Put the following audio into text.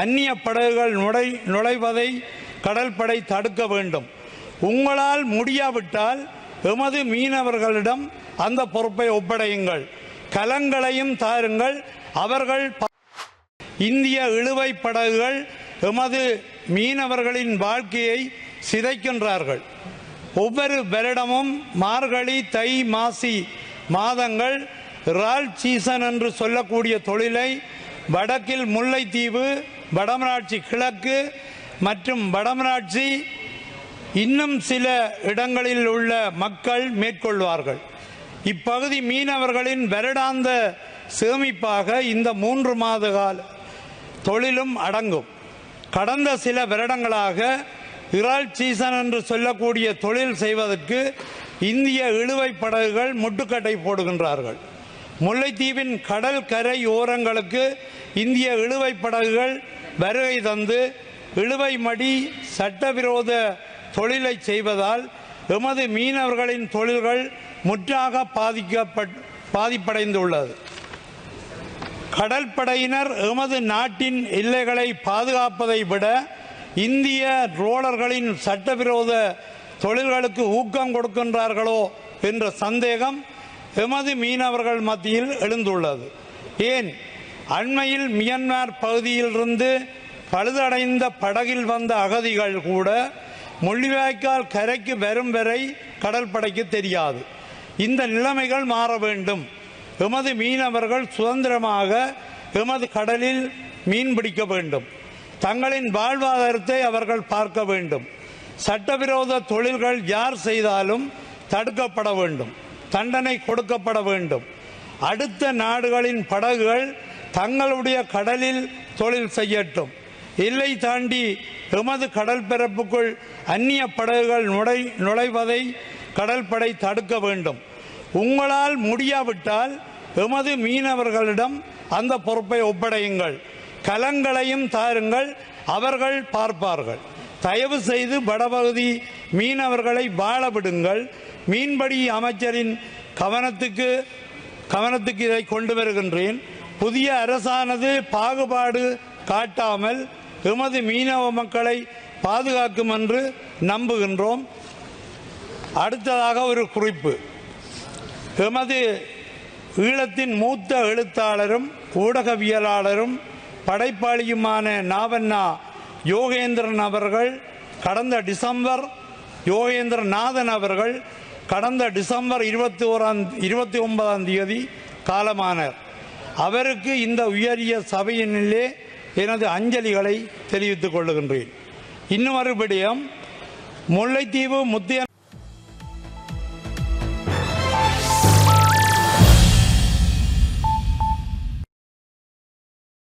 அந்நிய படகுகள் நுழை நுழைவதை கடற்படை தடுக்க வேண்டும். உங்களால் முடியாவிட்டால் எமது மீனவர்களிடம் அந்த பொறுப்பை ஒப்படையுங்கள். கலங்களையும் தாருங்கள். அவர்கள் இந்திய இழுவை படகுகள் எமது மீனவர்களின் வாழ்க்கையை சிதைக்கின்றார்கள். ஒவ்வொரு வருடமும் மார்கழி தை மாசி மாதங்கள் ரால் சீசன் என்று சொல்லக்கூடிய தொழிலை வடக்கில் முல்லைத்தீவு வடமராட்சி கிழக்கு மற்றும் வடமராட்சி இன்னும் சில இடங்களில் உள்ள மக்கள் மேற்கொள்வார்கள். இப்பகுதி மீனவர்களின் வருடாந்த சேமிப்பாக இந்த மூன்று மாத கால தொழிலும் அடங்கும். கடந்த சில வருடங்களாக இறால் சீசன் என்று சொல்லக்கூடிய தொழில் செய்வதற்கு இந்திய இழுவை படகுகள் முட்டுக்கட்டை போடுகின்றார்கள். முல்லைத்தீவின் கடல் கரை ஓரங்களுக்கு இந்திய இழுவை படகுகள் வருகை தந்து இழுவை மடி சட்டவிரோத தொழிலை செய்வதால் எமது மீனவர்களின் தொழில்கள் முற்றாக பாதிக்கப்பட் பாதிப்படைந்துள்ளது. கடற்படையினர் எமது நாட்டின் எல்லைகளை பாதுகாப்பதை விட இந்திய ரோலர்களின் சட்டவிரோத தொழில்களுக்கு ஊக்கம் கொடுக்கின்றார்களோ என்ற சந்தேகம் எமது மீனவர்கள் மத்தியில் எழுந்துள்ளது. ஏன்? அண்மையில் மியன்மார் பகுதியிலிருந்து பழுதடைந்த படகில் வந்த அகதிகள் கூட முள்ளிவாய்க்கால் கரைக்கு வரும் வரை கடற்படைக்கு தெரியாது. இந்த நிலைமைகள் மாற வேண்டும். எமது மீனவர்கள் சுதந்திரமாக எமது கடலில் மீன் பிடிக்க வேண்டும். தங்களின் வாழ்வாதாரத்தை அவர்கள் பார்க்க வேண்டும். சட்டவிரோத தொழில்கள் யார் செய்தாலும் தடுக்கப்பட வேண்டும். தண்டனை கொடுக்கப்பட வேண்டும். அடுத்த நாடுகளின் படகுகள் தங்களுடைய கடலில் தொழில் செய்யட்டும். எல்லை தாண்டி எமது கடல் பரப்புக்குள் அந்நிய படகுகள் நுழை நுழைவதை கடற்படை தடுக்க வேண்டும். உங்களால் முடியாவிட்டால் எமது மீனவர்களிடம் அந்த பொறுப்பை ஒப்படையுங்கள். கலங்களையும் தாருங்கள் அவர்கள் பார்ப்பார்கள். தயவு செய்து வடபகுதி மீனவர்களை வாழ விடுங்கள் மீன்பிடி அமைச்சரின் கவனத்துக்கு கவனத்துக்கு இதை கொண்டு வருகின்றேன். புதிய அரசானது பாகுபாடு காட்டாமல் எமது மீனவ மக்களை பாதுகாக்கும் என்று நம்புகின்றோம். அடுத்ததாக ஒரு குறிப்பு. எமது ஈழத்தின் மூத்த எழுத்தாளரும் ஊடகவியலாளரும் படைப்பாளியுமான நாவண்ணா யோகேந்திரன் அவர்கள் கடந்த டிசம்பர் யோகேந்திரநாதன் அவர்கள் கடந்த டிசம்பர் இருபத்தி ஓராம் இருபத்தி ஒன்பதாம் தேதி காலமானார். அவருக்கு இந்த உயரிய சபையினிலே எனது அஞ்சலிகளை தெரிவித்துக் கொள்ளுகின்றேன். இன்னும் மறுபடியும் முல்லைத்தீவு முத்திய